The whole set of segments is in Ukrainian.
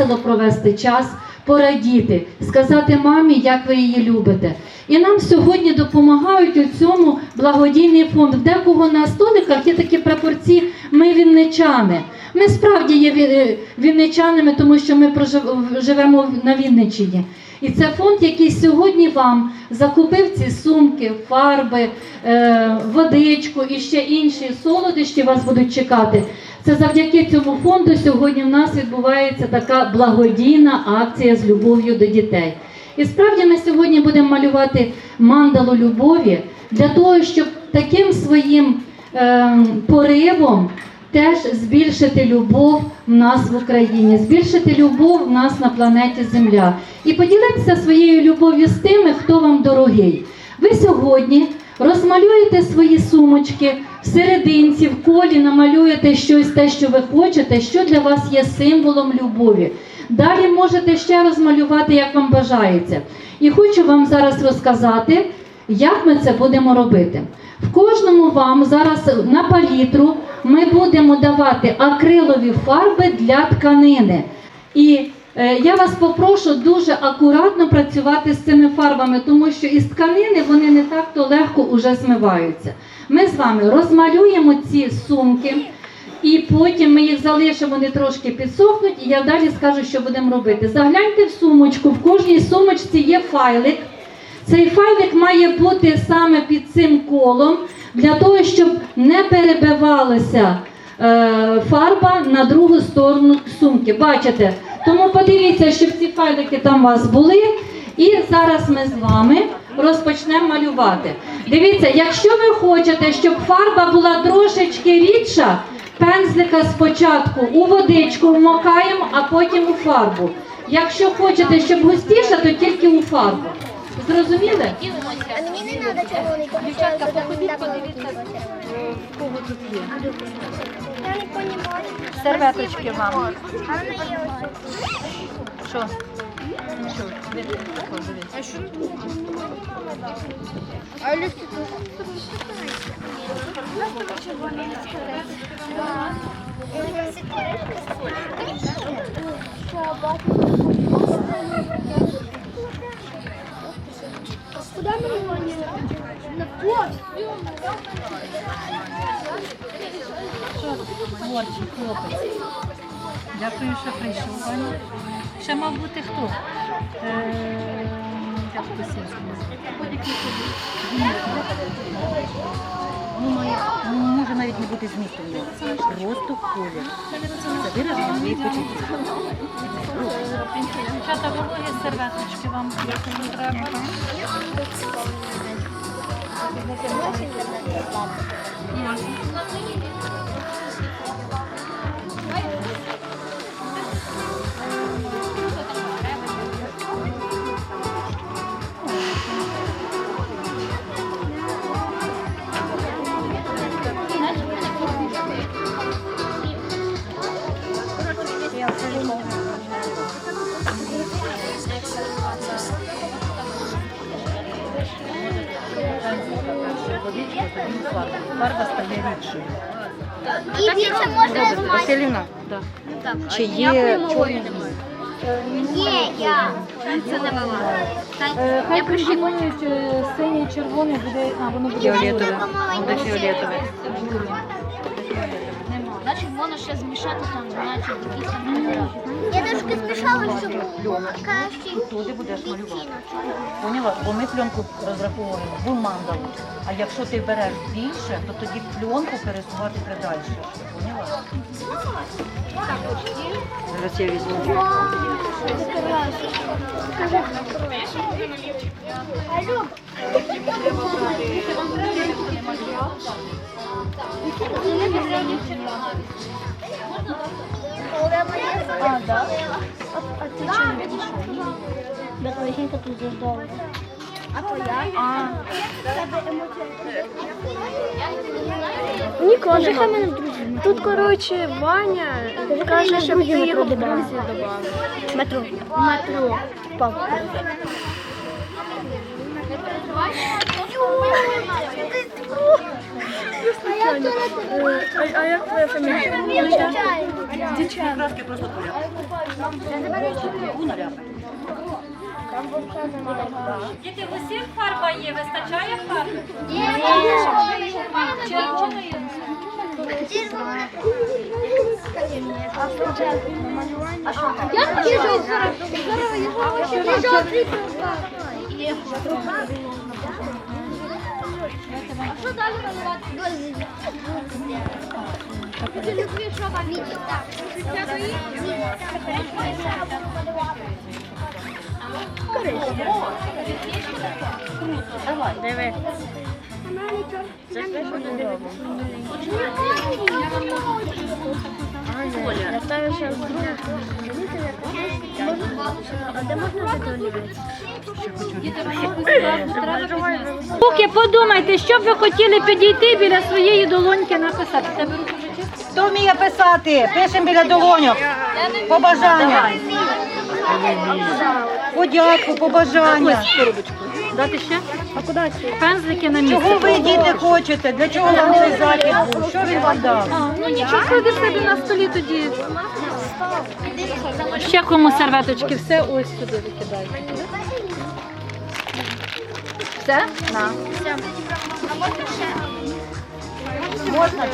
весело провести час, порадіти, сказати мамі, як ви її любите. І нам сьогодні допомагають у цьому благодійний фонд. Декого на столиках є такі прапорці Ми вінничани. Ми справді є е, вінничанами, тому що ми живемо на Вінниччині. І це фонд, який сьогодні вам закупив ці сумки, фарби, е, водичку і ще інші солодощі вас будуть чекати. Це завдяки цьому фонду сьогодні в нас відбувається така благодійна акція з любов'ю до дітей. І справді ми сьогодні будемо малювати мандалу любові для того, щоб таким своїм е, поривом теж збільшити любов в нас в Україні, збільшити любов в нас на планеті Земля і поділитися своєю любов'ю з тими, хто вам дорогий. Ви сьогодні розмалюєте свої сумочки в серединці, в колі намалюєте щось, те, що ви хочете, що для вас є символом любові. Далі можете ще розмалювати, як вам бажається. І хочу вам зараз розказати, як ми це будемо робити. В кожному вам зараз на палітру ми будемо давати акрилові фарби для тканини. І е, я вас попрошу дуже акуратно працювати з цими фарбами, тому що із тканини вони не так то легко уже змиваються. Ми з вами розмалюємо ці сумки. І потім ми їх залишимо, вони трошки підсохнуть, і я далі скажу, що будемо робити. Загляньте в сумочку, в кожній сумочці є файлик. Цей файлик має бути саме під цим колом, для того, щоб не перебивалася е, фарба на другу сторону сумки. Бачите? Тому подивіться, щоб ці файлики там у вас були. І зараз ми з вами розпочнемо малювати. Дивіться, якщо ви хочете, щоб фарба була трошечки рідша, пензлика спочатку у водичку вмокаємо, а потім у фарбу. Якщо хочете, щоб густіша, то тільки у фарбу. Зрозуміли? А мені не треба червоний, тому що я Дівчатка, задам походіть, так подивіться, робити. е, в кого тут є. Я не понімаю. Серветочки вам. А вона є ось. Що? Що? Дивіться, тако, дивіться. А люстрі Куда мы его не На плот. Морчик, хлопець. Дякую, що прийшов, пані. Ще мав бути хто? Е, Як по-сільському? Ну, не навіть не в нього. Просто колір. Це виражено свої почуття. Дівчата, вологі серветочки вам треба. Можна да. Василіна, чи є чорний? Є, я. Це не мала. Е, Хай пропонують е, синій, червоний, буде, а воно буде фіолетове. Буде фіолетове. Значить, можна ще змішати там, значить, якісь там. Я трошки спішала, щоб. Туди будеш малювати. Поняла? Бо ми пленку розраховуємо в мандалу. А якщо ти береш більше, то тоді пленку пересувати треба далі. Поняла? Зараз я візьму. Алло. А, да? А ти чому пішов? Я тут заждала. А то я? А. Ніколи. Кажи, мене в друзі. Тут, коротше, Ваня каже, щоб ти його в друзі додав. Метро. Метро. Папа. А як твоя фамілія? Краски просто поляпай. Уна ляпай. Діти, усіх фарба є, вистачає фарби? Червоної. Що далі малювати? Ти любиш, що вам відео? Так. Диви. Це те, що. Я ставлю ще другу. А де можна? Поки подумайте, що б ви хотіли підійти біля своєї долоньки написати. Чисто? Хто вміє писати? Пишемо біля долоньок. Побажання. Подяку, побажання. Дати ще? А куди це? Пензлики на місце. Чого ви, діти, хочете? Для чого вам цей захід був? Що він вам дав? Ну нічого, в себе на столі тоді. Ще кому серветочки, все ось сюди викидайте. Все? На. Можна,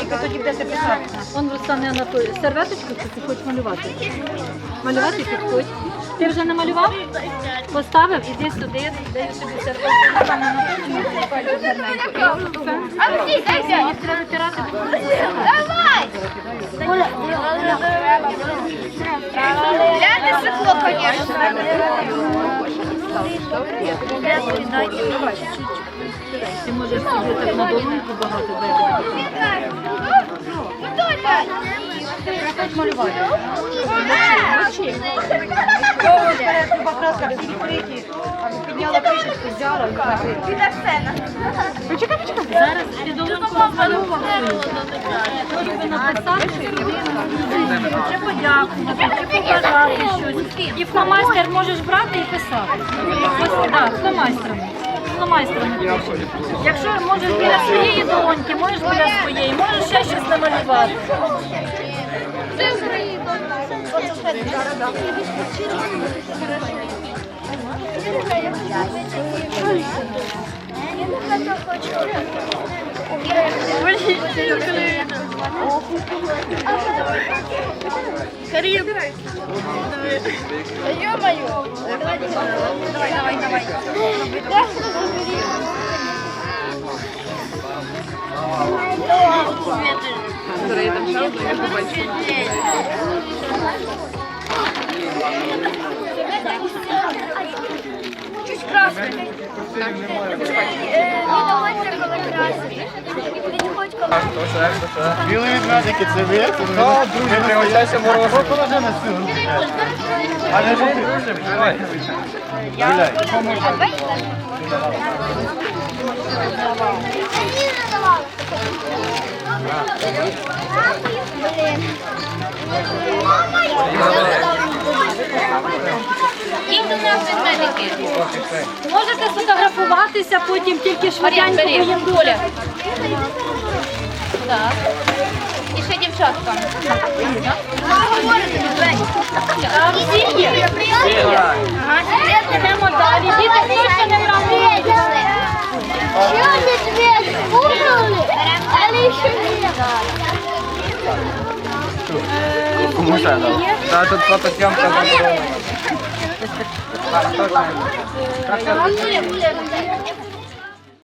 тільки тоді будете записатися. Он Руслане Анатолій. Серветочку чи ти хочеш малювати? Малювати підходь. Ти вже намалював? Поставив, іди сюди, дай собі. Ти можеш собі так на долоньку багато дати. Зараз ти долоньку розмальовував свою. Хочу би написати, подякувати, чи побажати щось. І фломастер можеш брати і писати. Ось так, фломастерами. Фломастерами. Якщо можеш біля своєї долоньки, можеш біля своєї, можеш ще щось намалювати. Карим! Ё-моё! Давай, давай, давай! Которые там шарпы, я побольше. Білий ведмедики, це ви? Це ви? Ми пригощайся морозом. Положи на стіл. А не жовтий. Гуляй. Можете сфотографуватися, потім тільки швиденько поїм доля. І ще дівчатка. Всі є. Йдемо далі. Діти, хто не брав? Ще один выбрали, але ще не Кому ще? Так, тут фотосйомка заборонена. 아,